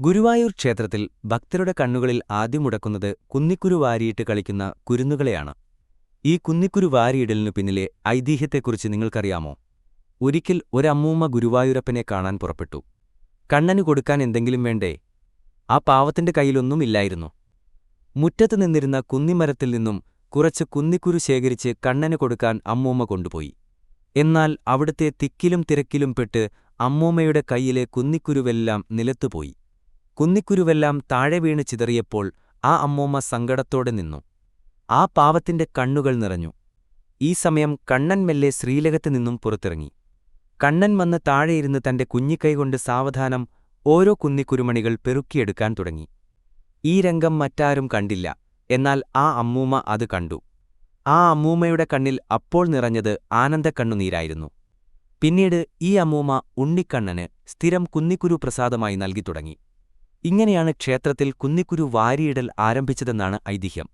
ഗുരുവായൂർ ക്ഷേത്രത്തിൽ ഭക്തരുടെ കണ്ണുകളിൽ ആദ്യം മുടക്കുന്നത് കുന്നിക്കുരു വാരിയിട്ട് കളിക്കുന്ന കുരുന്നുകളെയാണ്. ഈ കുന്നിക്കുരു വാരിയിടലിനു പിന്നിലെ ഐതിഹ്യത്തെക്കുറിച്ച് നിങ്ങൾക്കറിയാമോ? ഒരിക്കൽ ഒരമ്മൂമ്മ ഗുരുവായൂരപ്പനെ കാണാൻ പുറപ്പെട്ടു. കണ്ണന് കൊടുക്കാൻ എന്തെങ്കിലും വേണ്ടേ? ആ പാവത്തിന്റെ കയ്യിലൊന്നുമില്ലായിരുന്നു. മുറ്റത്ത് നിന്നിരുന്ന കുന്നിമരത്തിൽ നിന്നും കുറച്ച് കുന്നിക്കുരു ശേഖരിച്ച് കണ്ണന് കൊടുക്കാൻ അമ്മൂമ്മ കൊണ്ടുപോയി. എന്നാൽ അവിടുത്തെ തിക്കിലും തിരക്കിലും പെട്ട് അമ്മൂമ്മയുടെ കയ്യിലെ കുന്നിക്കുരുവെല്ലാം നിലത്തുപോയി. കുന്നിക്കുരുവെല്ലാം താഴെ വീണ് ചിതറിയപ്പോൾ ആ അമ്മൂമ്മ സങ്കടത്തോടെ നിന്നു. ആ പാവത്തിന്റെ കണ്ണുകൾ നിറഞ്ഞു. ഈ സമയം കണ്ണൻ മെല്ലെ ശ്രീലകത്ത് നിന്നും പുറത്തിറങ്ങി. കണ്ണൻ വന്ന് താഴെയിരുന്ന് തന്റെ കുഞ്ഞിക്കൈകൊണ്ട് സാവധാനം ഓരോ കുന്നിക്കുരുമണികൾ പെറുക്കിയെടുക്കാൻ തുടങ്ങി. ഈ രംഗം മറ്റാരും കണ്ടില്ല. എന്നാൽ ആ അമ്മൂമ്മ അത് കണ്ടു. ആ അമ്മൂമ്മയുടെ കണ്ണിൽ അപ്പോൾ നിറഞ്ഞത് ആനന്ദക്കണ്ണുനീരായിരുന്നു. പിന്നീട് ഈ അമ്മൂമ്മ ഉണ്ണിക്കണ്ണന് സ്ഥിരം കുന്നിക്കുരു പ്രസാദമായി നൽകിത്തുടങ്ങി ഇങ്ങനെയാണ് ക്ഷേത്രത്തിൽ കുന്നിക്കുരു വാരിയിടൽ ആരംഭിച്ചതെന്നാണ് ഐതിഹ്യം